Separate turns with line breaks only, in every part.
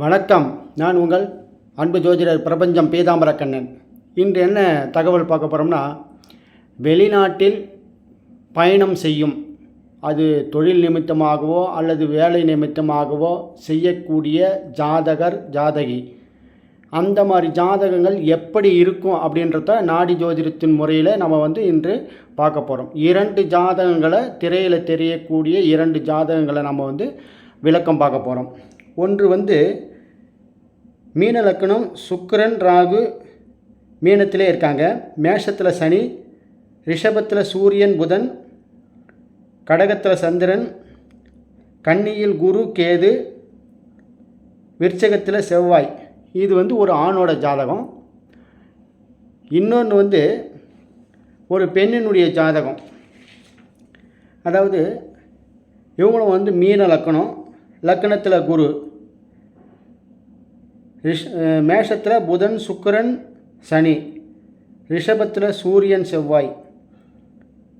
வணக்கம். நான் உங்கள் அன்பு ஜோதிடர் பிரபஞ்சம் பீதாம்பரக்கண்ணன் இன்று என்ன தகவல் பார்க்க போகிறோம்னா வெளிநாட்டில் பயணம் செய்யும் அது தொழில் நிமித்தமாகவோ அல்லது வேலை நிமித்தமாகவோ செய்யக்கூடிய ஜாதகர் ஜாதகி. அந்த மாதிரி ஜாதகங்கள் எப்படி இருக்கும் அப்படின்றத நாடி ஜோதிடத்தின் முறையில் நம்ம வந்து இன்று பார்க்க போகிறோம் இரண்டு ஜாதகங்களை திரையில் தெரியக்கூடிய இரண்டு ஜாதகங்களை நம்ம வந்து விளக்கம் பார்க்க போகிறோம் ஒன்று வந்து மீன லக்கணம் சுக்கரன் ராகு மீனத்திலே இருக்காங்க. மேஷத்தில் சனி ரிஷபத்தில் சூரியன் புதன் கடகத்தில் சந்திரன் கன்னியில் குரு கேது விருச்சகத்தில் செவ்வாய். இது வந்து ஒரு ஆணோட ஜாதகம். இன்னொன்று வந்து ஒரு பெண்ணினுடைய ஜாதகம். அதாவது இவங்களும் வந்து மீன லக்கணம் லக்கணத்தில் குரு. ரிஷ் மேஷத்தில் புதன் சுக்கிரன் சனி. ரிஷபத்தில் சூரியன் செவ்வாய்.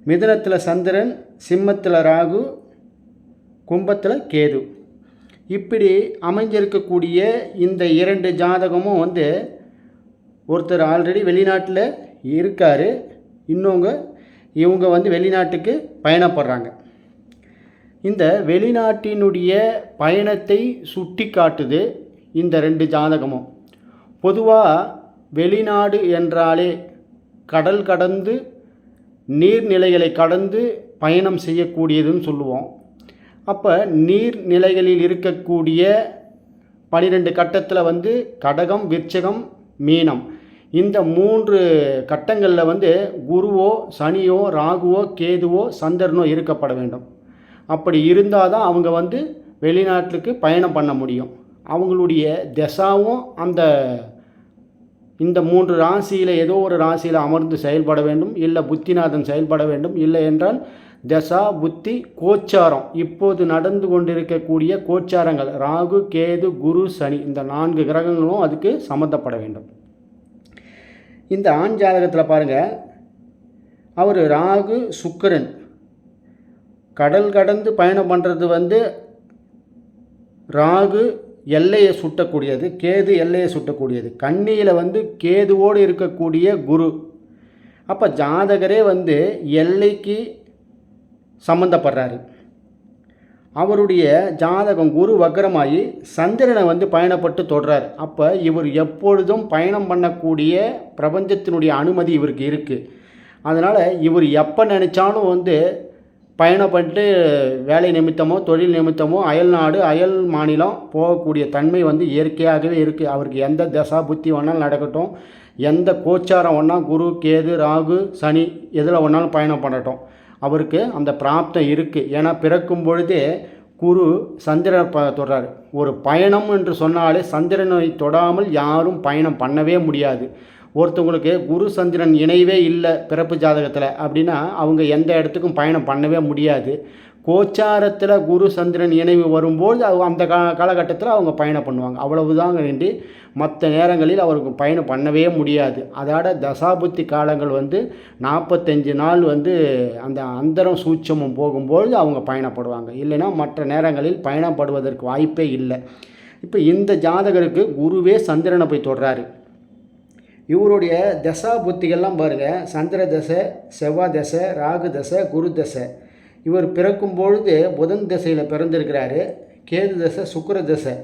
மிதுனத்தில் சந்திரன் சிம்மத்தில் ராகு கும்பத்தில் கேது. இப்படி அமைஞ்சிருக்கக்கூடிய இந்த இரண்டு ஜாதகமும் வந்து ஒருத்தர் ஆல்ரெடி வெளிநாட்டில் இருக்கார். இன்னொங்க இவங்க வந்து வெளிநாட்டுக்கு பயணப்படுறாங்க. இந்த வெளிநாட்டினுடைய பயணத்தை சுட்டி காட்டுது இந்த ரெண்டு ஜாதகமும். பொதுவாக வெளிநாடு என்றாலே கடல் கடந்து நீர்நிலைகளை கடந்து பயணம் செய்யக்கூடியதுன்னு சொல்லுவோம். அப்போ நீர்நிலைகளில் இருக்கக்கூடிய பனிரெண்டு கட்டத்தில் வந்து கடகம் விற்சகம் மீனம். இந்த மூன்று கட்டங்களில் வந்து குருவோ சனியோ ராகுவோ கேதுவோ சந்திரனோ இருக்கப்பட வேண்டும். அப்படி இருந்தால் தான் அவங்க வந்து வெளிநாட்டுக்கு பயணம் பண்ண முடியும். அவங்களுடைய திசாவும் அந்த இந்த மூன்று ராசியில் ஏதோ ஒரு ராசியில் அமர்ந்து செயல்பட வேண்டும் இல்லை புத்திநாதன் செயல்பட வேண்டும் இல்லை என்றால் தசா புத்தி கோச்சாரம். இப்போது நடந்து கொண்டிருக்கக்கூடிய கோச்சாரங்கள் ராகு கேது குரு சனி இந்த நான்கு கிரகங்களும் அதுக்கு சம்மந்தப்பட வேண்டும். இந்த ஆண் ஜாதகத்தில் பாருங்கள் அவர் ராகு சுக்கிரன். கடல் கடந்து பயணம் பண்ணுறது வந்து ராகு எல்லையை சுட்டக்கூடியது கேது எல்லையை சுட்டக்கூடியது. கன்னியில் வந்து கேதுவோடு இருக்கக்கூடிய குரு. அப்போ ஜாதகரே வந்து எல்லைக்கு சம்மந்தப்படுறாரு அவருடைய ஜாதகம் குரு வக்கரமாகி சந்திரனை வந்து பயணப்பட்டு தொடுறார். அப்போ இவர் எப்பொழுதும் பயணம் பண்ணக்கூடிய பிரபஞ்சத்தினுடைய அனுமதி இவருக்கு இருக்குது அதனால் இவர் எப்போ நினச்சாலும் வந்து பயணம் பண்ணிட்டு வேலை நிமித்தமோ தொழில் நிமித்தமோ அயல் நாடு அயல் மாநிலம் போகக்கூடிய தன்மை வந்து இயற்கையாகவே இருக்குது அவருக்கு எந்த தசா புத்தி வேணாலும் நடக்கட்டும். எந்த கோச்சாரம் வேணால் குரு கேது ராகு சனி எதில் வேணாலும் பயணம் பண்ணட்டும். அவருக்கு அந்த பிராப்தம் இருக்குது ஏன்னா பிறக்கும் பொழுதே குரு சந்திரனை ப தொடுறாரு. ஒரு பயணம் என்று சொன்னாலே சந்திரனை தொடாமல் யாரும் பயணம் பண்ணவே முடியாது. ஒருத்தவங்களுக்கு குரு சந்திரன் இணைவே இல்லை பிறப்பு ஜாதகத்தில் அப்படின்னா அவங்க எந்த இடத்துக்கும் பயணம் பண்ணவே முடியாது. கோச்சாரத்தில் குரு சந்திரன் இணைவு வரும்போது அவங்க அந்த கா காலகட்டத்தில் அவங்க பயணம் பண்ணுவாங்க. அவ்வளவுதாங்க வேண்டி மற்ற நேரங்களில் அவருக்கு பயணம் பண்ணவே முடியாது. அதோட தசாபுத்தி காலங்கள் வந்து நாற்பத்தஞ்சு நாள் வந்து அந்த அந்தரம் சூட்சமும் போகும்போது அவங்க பயணப்படுவாங்க. இல்லைன்னா மற்ற நேரங்களில் பயணப்படுவதற்கு வாய்ப்பே இல்லை. இப்போ இந்த ஜாதகருக்கு குருவே சந்திரனை போய் தொடுறாரு. இவருடைய தசா புத்திகள்லாம் பாருங்கள் சந்திர தசை செவ்வாய் தசை ராகு தசை குரு தசை. இவர் பிறக்கும் பொழுது புதன் தசையில் பிறந்திருக்கிறாரு. கேது தசை சுக்கர தசை.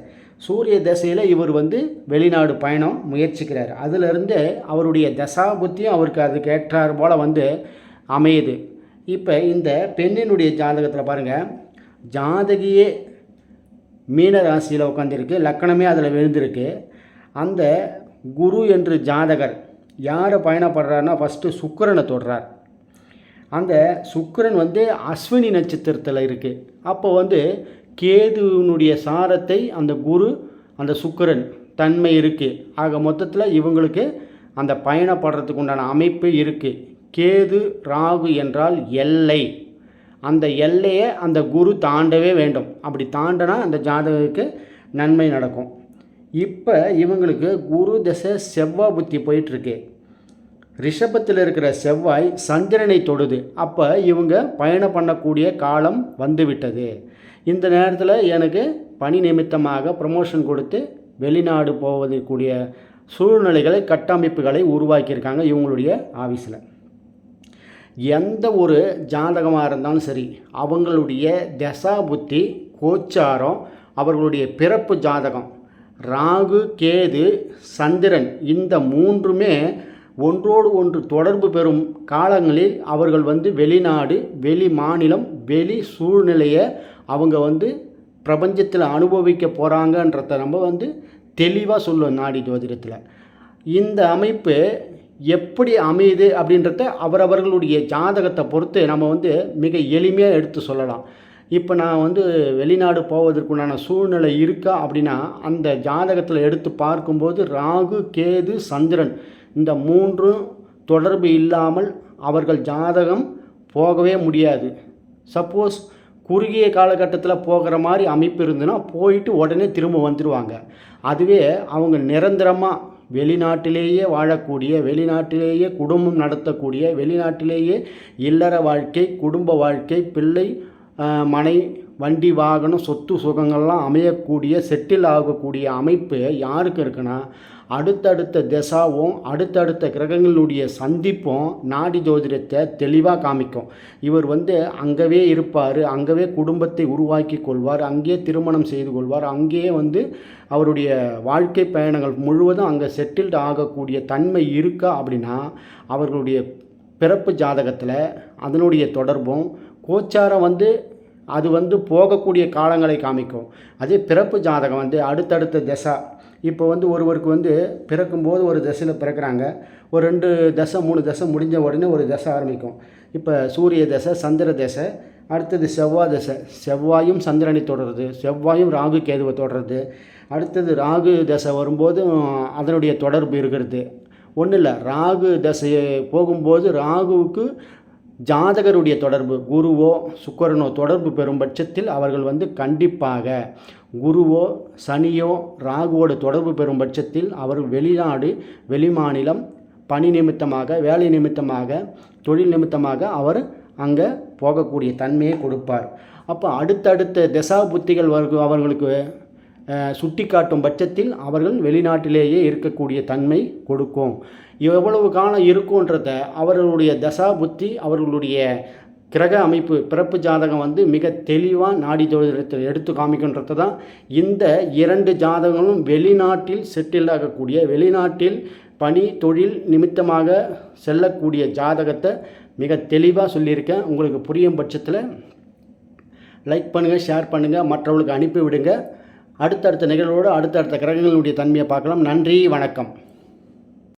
சூரிய தசையில் இவர் வந்து வெளிநாடு பயணம் முயற்சிக்கிறார். அதிலிருந்து அவருடைய தசா புத்தியும் அவருக்கு அதுக்கு ஏற்றார் போல் வந்து அமையுது. இப்போ இந்த பெண்ணினுடைய ஜாதகத்தில் பாருங்கள் ஜாதகியே மீன ராசியில் உட்காந்துருக்கு லக்கணமே அதில் விழுந்திருக்கு. அந்த குரு என்று ஜாதகர் யார் பயணப்படுறாருன்னா ஃபஸ்ட்டு சுக்கரனை தொடுறார். அந்த சுக்கரன் வந்து அஸ்வினி நட்சத்திரத்தில் இருக்குது அப்போ வந்து கேதுவினுடைய சாரத்தை அந்த குரு அந்த சுக்கரன் தன்மை இருக்குது ஆக மொத்தத்தில் இவங்களுக்கு அந்த பயணப்படுறதுக்கு உண்டான அமைப்பு இருக்குது கேது ராகு என்றால் எல்லை. அந்த எல்லையை அந்த குரு தாண்டவே வேண்டும். அப்படி தாண்டினா அந்த ஜாதகருக்கு நன்மை நடக்கும். இப்போ இவங்களுக்கு குரு தசை செவ்வாய் புத்தி போயிட்டுருக்கு. ரிஷபத்தில் இருக்கிற செவ்வாய் சந்திரனை தொடுது. அப்போ இவங்க பயணம் பண்ணக்கூடிய காலம் வந்துவிட்டது. இந்த நேரத்தில் எனக்கு பணி நிமித்தமாக ப்ரமோஷன் கொடுத்து வெளிநாடு போவதற்குரிய சூழ்நிலைகளை கட்டமைப்புகளை உருவாக்கியிருக்காங்க இவங்களுடைய ஆஃபீஸில் எந்த ஒரு ஜாதகமாக இருந்தாலும் சரி அவங்களுடைய தசா புத்தி கோச்சாரம் அவர்களுடைய பிறப்பு ஜாதகம் ராகு கேது சந்திரன் இந்த மூன்றுமே ஒன்றோடு ஒன்று தொடர்பு பெறும் காலங்களில் அவர்கள் வந்து வெளிநாடு வெளி மாநிலம் வெளி சூழ்நிலையை அவங்க வந்து பிரபஞ்சத்தில் அனுபவிக்க போகிறாங்கன்றத நம்ம வந்து தெளிவாக சொல்லுவோம் நாடி ஜோதிடத்தில். இந்த அமைப்பு எப்படி அமையுது அப்படின்றத அவரவர்களுடைய ஜாதகத்தை பொறுத்து நம்ம வந்து மிக எளிமையாக எடுத்து சொல்லலாம். இப்போ நான் வந்து வெளிநாடு போவதற்குண்டான சூழ்நிலை இருக்கா அப்படின்னா அந்த ஜாதகத்தில் எடுத்து பார்க்கும்போது ராகு கேது சந்திரன் இந்த மூன்றும் தொடர்பு இல்லாமல் அவர்கள் ஜாதகம் போகவே முடியாது. சப்போஸ் குறுகிய காலகட்டத்தில் போகிற மாதிரி அமைப்பு இருந்துன்னா போயிட்டு உடனே திரும்ப வந்துடுவாங்க அதுவே அவங்க நிரந்தரமாக வெளிநாட்டிலேயே வாழக்கூடிய வெளிநாட்டிலேயே குடும்பம் நடத்தக்கூடிய வெளிநாட்டிலேயே இல்லற வாழ்க்கை குடும்ப வாழ்க்கை பிள்ளை மனை வண்டி வாகனம் சொத்து சுகங்கள்லாம் அமையக்கூடிய செட்டில் ஆகக்கூடிய அமைப்பு யாருக்கு இருக்குன்னா அடுத்தடுத்த திசாவும் அடுத்தடுத்த கிரகங்களுடைய சந்திப்பும் நாடி ஜோதிடத்தை தெளிவாக காமிக்கும். இவர் வந்து அங்கவே இருப்பார் அங்கவே குடும்பத்தை உருவாக்கி கொள்வார் அங்கேயே திருமணம் செய்து கொள்வார் அங்கேயே வந்து அவருடைய வாழ்க்கை பயணங்கள் முழுவதும் அங்கே செட்டில்டு ஆகக்கூடிய தன்மை இருக்கா அப்படின்னா அவர்களுடைய பிறப்பு ஜாதகத்தில் அதனுடைய தொடர்பும் கோச்சாரம் வந்து அது வந்து போகக்கூடிய காலங்களை காமிக்கும். அதே பிறப்பு ஜாதகம் வந்து அடுத்தடுத்த தசா. இப்போ வந்து ஒருவருக்கு வந்து பிறக்கும்போது ஒரு தசையில் பிறக்கிறாங்க. ஒரு ரெண்டு தசை மூணு தசை முடிஞ்ச உடனே ஒரு தசை ஆரம்பிக்கும். இப்போ சூரிய தசை சந்திர தசை அடுத்தது செவ்வாய் தசை. செவ்வாயும் சந்திரனை தொடருது. செவ்வாயும் ராகு கேதுவை தொடருது. அடுத்தது ராகு தசை வரும்போது அதனுடைய தொடர்பு இருக்கிறது. ஒன்றும் இல்லை ராகு தசையை போகும்போது ராகுவுக்கு ஜாதகருடைய தொடர்பு குருவோ சுக்கரனோ தொடர்பு பெறும் பட்சத்தில் அவர்கள் வந்து கண்டிப்பாக குருவோ சனியோ ராகுவோட தொடர்பு பெறும் பட்சத்தில் அவர் வெளிநாடு வெளிமாநிலம் பணி நிமித்தமாக வேலை நிமித்தமாக தொழில் நிமித்தமாக அவர் அங்கே போகக்கூடிய தன்மையை கொடுப்பார். அப்போ அடுத்தடுத்த திசா புத்திகள் அவர்களுக்கு சுட்டிக்காட்டும் பட்சத்தில் அவர்கள் வெளிநாட்டிலேயே இருக்கக்கூடிய தன்மை கொடுக்கும். எவ்வளவு காலம் இருக்குன்றத அவர்களுடைய தசா புத்தி அவர்களுடைய கிரக அமைப்பு பிறப்பு ஜாதகம் வந்து மிக தெளிவாக நாடி ஜோதிடத்தில் எடுத்து காமிக்கின்றது தான் இந்த இரண்டு ஜாதகங்களும் வெளிநாட்டில் செட்டில் ஆகக்கூடிய வெளிநாட்டில் பணி தொழில் நிமித்தமாக செல்லக்கூடிய ஜாதகத்தை மிக தெளிவாக சொல்லியிருக்கேன். உங்களுக்கு புரியும் பட்சத்தில் லைக் பண்ணுங்கள் ஷேர் பண்ணுங்கள் மற்றவர்களுக்கு அனுப்பிவிடுங்க அடுத்தடுத்த நிகழ்வோடு அடுத்தடுத்த கிரகங்களுடைய தன்மையை பார்க்கலாம். நன்றி வணக்கம்.